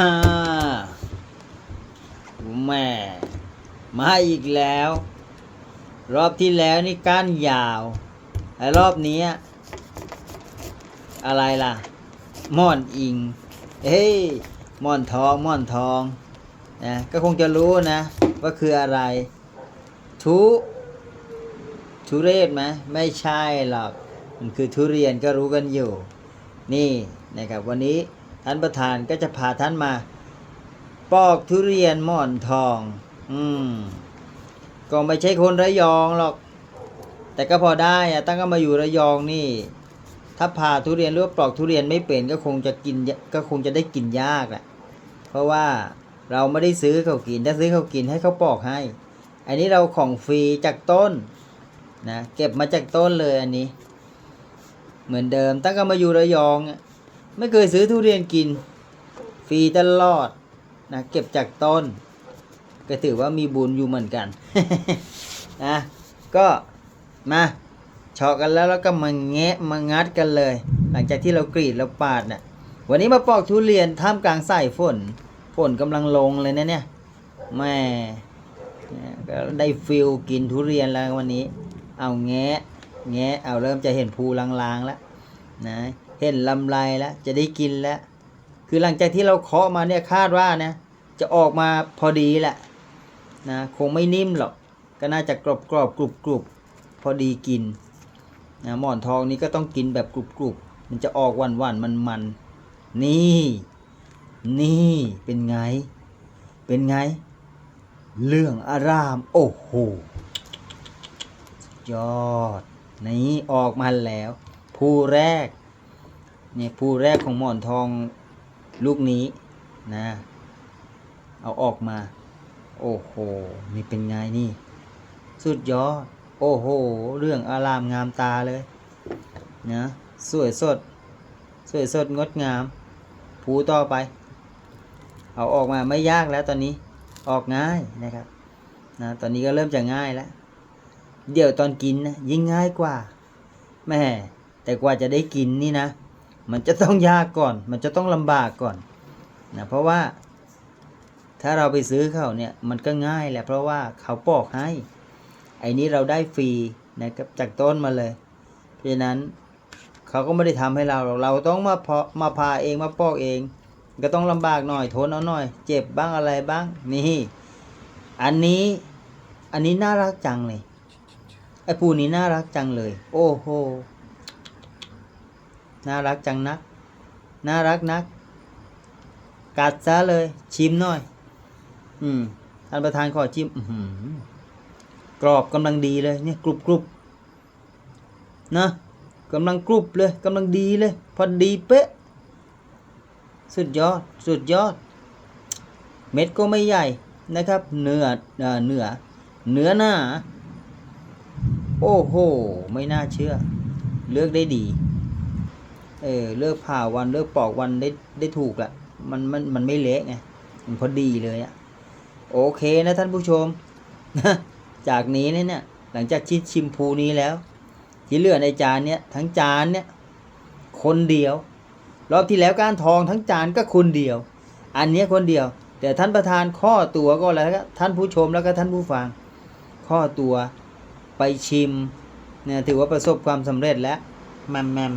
ฮ่าแม่มาอีกแล้ว รอบที่แล้วนี่ก้านยาวแต่รอบนี้ อะไรล่ะม่อนอิง เฮ้ยม่อนทองม่อนทองนะก็คงจะรู้นะ ว่าคืออะไร ทุทุเรศไหมไม่ใช่หรอก มันคือทุเรียนก็รู้กันอยู่ นี่นะครับวันนี้ ท่านประธานก็จะพาท่านมา ปอกทุเรียนหมอนทอง อืม ก็ไม่ใช่คนระยองหรอก แต่ก็พอได้อะตั้งก็มาอยู่ระยองนี่ ถ้าผ่าทุเรียนหรือปลอกทุเรียนไม่เป็นก็คงจะกินก็คงจะได้กินยากแหละ เพราะว่าเราไม่ได้ซื้อเขากิน ถ้าซื้อเขากินให้เขาปอกให้ อันนี้เราของฟรีจากต้นนะเก็บมาจากต้นเลยอันนี้ เหมือนเดิมตั้งก็มาอยู่ระยองอะ ไม่เคยซื้อทุเรียนกิน ฟรีตลอดนะเก็บจากต้น ก็ถือว่ามีบุญอยู่เหมือนกันนะก็มาเฉาะกันแล้วแล้วก็มาแงะมางัดกันเลย หลังจากที่เรากรีดเราปาดนะ่ะวันนี้มาปอกทุเรียนท่ามกลางสายฝน ฝนกำลังลงเลยนะเนี่ยแม่ก็ได้ฟิลกินทุเรียนแล้ววันนี้ เอาแงะแงะเอาเริ่มจะเห็นภูลางๆแล้วนะ เห็นลำไรแล้วจะได้กินแล้ว คือหลังจากที่เราเคาะมาเนี่ยคาดว่านะจะออกมาพอดีแหละนะคงไม่นิ่มหรอก ก็น่าจะกรอบกรอบกรุบกรุบพอดีกินนะหมอนทองนี้ก็ต้องกินแบบกรุบกรุบมันจะออกหวานหวานมันมันๆนี่ นี่เป็นไง เป็นไง เรื่องอาราม โอ้โหยอด นี่ออกมาแล้ว ผู้แรก เนี่ยผู้แรกของหมอนทองลูกนี้นะ เอาออกมา โอ้โห นี่เป็นไงนี่ สุดยอด โอ้โห เรื่องอารามงามตาเลยนะสวยสด สวยสดงดงามผูต่อไป เอาออกมาไม่ยากแล้วตอนนี้ออกง่ายนะครับนะตอนนี้ก็เริ่มจะง่ายแล้ว เดี๋ยวตอนกินนะยิ่งง่ายกว่าแม่แต่กว่าจะได้กินนี่นะ มันจะต้องยากก่อน มันจะต้องลำบากก่อนนะเพราะว่าถ้าเราไปซื้อเขาเนี่ยมันก็ง่ายแหละเพราะว่าเขาปอกให้ ไอ้นี้เราได้ฟรีนะครับจากต้นมาเลย เพราะฉะนั้นเขาก็ไม่ได้ทำให้เราหรอกเราต้องมาพาะมาพาเองมาปอกเอง ก็ต้องลำบากหน่อยทนเอาหน่อย เจ็บบ้างอะไรบ้างนี่อันนี้อันนี้น่ารักจังเลยไอ้ปูนี้น่ารักจังเลย โอ้โห น่ารักจังนัก น่ารักนัก กัดซะเลย ชิมหน่อย อืมท่านประธานขอชิมอือหือกรอบกำลังดีเลยเนี่ยกรุบกรุบนะกำลังกรุบเลยกำลังดีเลย พอดีเป๊ะ สุดยอด สุดยอด เม็ดก็ไม่ใหญ่นะครับ เนื้อเนื้อเนื้อหน้า โอ้โห ไม่น่าเชื่อ เลือกได้ดี เออเลือกผ่าวันเลือกปอกวันได้ได้ถูกอะมันมันมันไม่เละไงมันพอดีเลยอะโอเคนะท่านผู้ชม จากนี้เนี่ยหลังจากชิดชิมพูนี้แล้ว ที่เหลือในจานเนี้ยทั้งจานเนี่ยคนเดียว รอบที่แล้วก้านทองทั้งจานก็คนเดียว อันนี้คนเดียว แต่ท่านประธานข้อตัวก็แล้วก็ท่านผู้ชมแล้วก็ท่านผู้ฟัง ข้อตัวไปชิมเนี่ยถือว่าประสบความสำเร็จแล้วแมมแมม